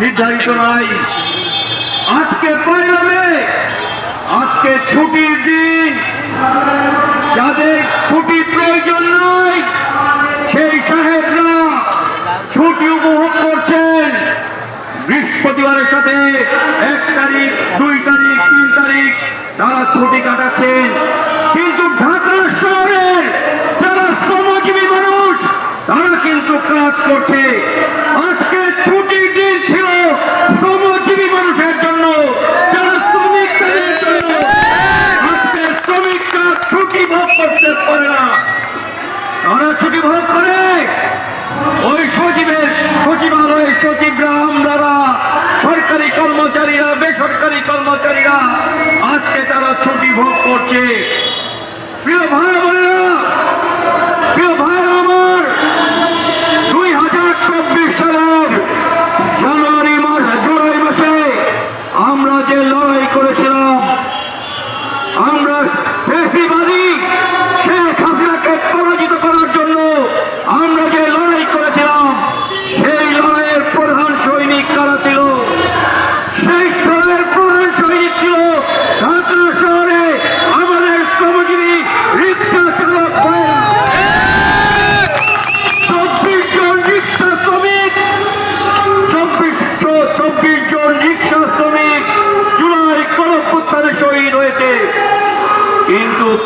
নির্ধারিত নাই। আজকে পয়লা আজকে ছুটির দিন। যাদের ছুটি প্রয়োজন নয় সেই সাহেবরা ছুটি উপভোগ করছেন। বৃহস্পতিবারের সাথে এক তারিখ, দুই তারিখ, তিন তারিখ তারা ছুটি কাটাচ্ছেন। কিন্তু ঢাকা শহরের যারা শ্রমজীবী মানুষ, তারা কিন্তু কাজ করছে। আজকে হচ্ছে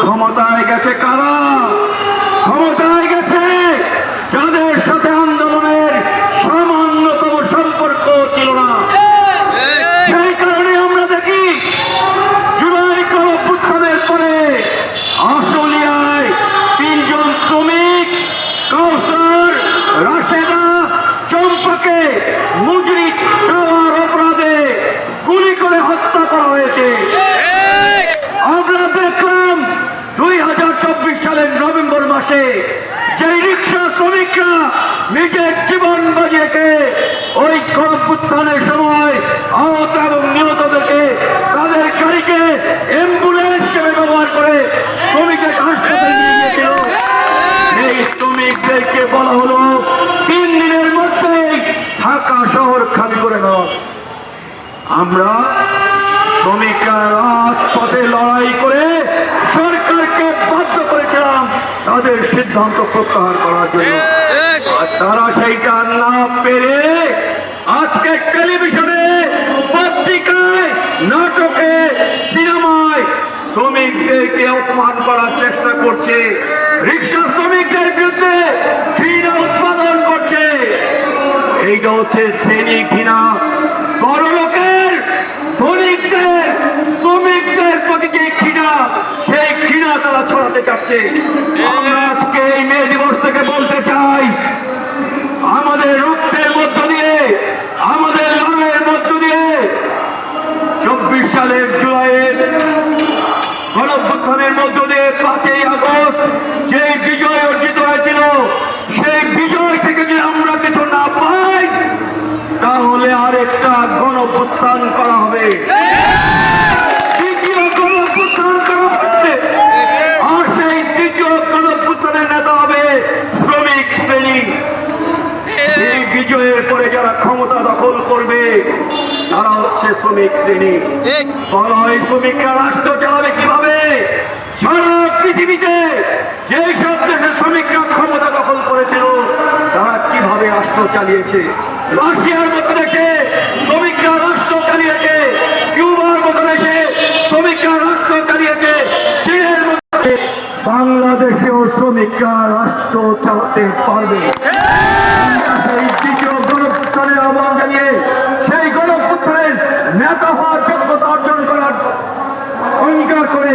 ক্ষমতায় গেছে কারা? ক্ষমতায় গেছে যাদের সাথে আন্দোলনের সামান্যতম সম্পর্ক ছিল না সেই কারণে আমরা দেখি জুলাই গণপুত্থানের পরে আশুলিয়ায় তিনজন শ্রমিক কৌসার রাশেদা চম্পাকে মুজরি চাওয়ার অপরাধে গুলি করে হত্যা করা হয়েছে আমরা দেখলাম দুই হাজার চব্বিশ সালের নভেম্বর মাসে যে রিক্সা শ্রমিকরা নিজের জীবন বাজিয়েকে ওই গণপুত্থানের সময় আহত এবং নিহতদেরকে তাদের গাড়িকে অ্যাম্বুলেন্স হিসেবে ব্যবহার করে শ্রমিকের হাসপাতালে নিয়ে এই শ্রমিকদেরকে বলা হলো, তিন দিনের মধ্যেই ঢাকা শহর খালি করে দাও। আমরা শ্রমিকরা রাজপথে লড়াই করে তাদের সিদ্ধান্ত প্রত্যাহার করার জন্য। আর তারা সেইটা না পেরে আজকে টেলিভিশনে পত্রিকায় নাটকে সিনেমায় শ্রমিকদেরকে অপমান করার চেষ্টা করছে। রিক্সা শ্রমিকদের বিরুদ্ধে ঘৃণা উৎপাদন করছে। এইটা হচ্ছে শ্রেণি ঘৃণা। বড় লোকের ধনিকদের শ্রমিকদের প্রতি যে ঘৃণা চাচ্ছে। আমরা আজকে এই মে দিবস থেকে বলতে চাই, আমাদের রক্তের মধ্য দিয়ে, আমাদের লড়াইয়ের মধ্য দিয়ে চব্বিশ সালের জুলাইয়ের গণঅভ্যুত্থানের মধ্য দিয়ে পাঁচই আগস্ট যে বিজয় অর্জিত হয়েছিল, সেই বিজয় থেকে যদি আমরা কিছু না পাই, তাহলে আরেকটা গণঅভ্যুত্থান করা হবে দ্বিতীয় গণঅভ্যুত্থান করা হবে আর সেই দ্বিতীয় গণঅভ্যুত্থানের নেতা হবে শ্রমিক শ্রেণি এই বিজয়ের পরে যারা ক্ষমতা দখল করবে তারা হচ্ছে শ্রমিক শ্রেণি। বলা হয় শ্রমিকরা রাষ্ট্র চালাবে কীভাবে? সারা পৃথিবীতে যে সব দেশের শ্রমিকরা ক্ষমতা দখল করেছিল তারা কীভাবে রাষ্ট্র চালিয়েছে? রাশিয়ার মতো দেশে শ্রমিকরা রাষ্ট্র চালিয়েছে কিউবার মতো দেশে শ্রমিকরা রাষ্ট্র চালিয়েছে চীনের মতো বাংলাদেশেও শ্রমিকরা রাষ্ট্র চালাতে পারবে সেই দ্বিতীয় গণপুত্থানের আহ্বান জানিয়ে সেই গণপুত্থানের নেতা হওয়ার যোগ্যতা অর্জন করার অঙ্গীকার করে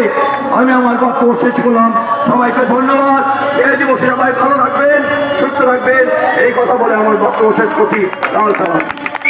আমি আমার বক্তব্য শেষ করলাম। সবাইকে ধন্যবাদ। এই দিবসে সবাই ভালো থাকবেন, সুস্থ থাকবেন। এই কথা বলে আমার বক্তব্য শেষ করছি।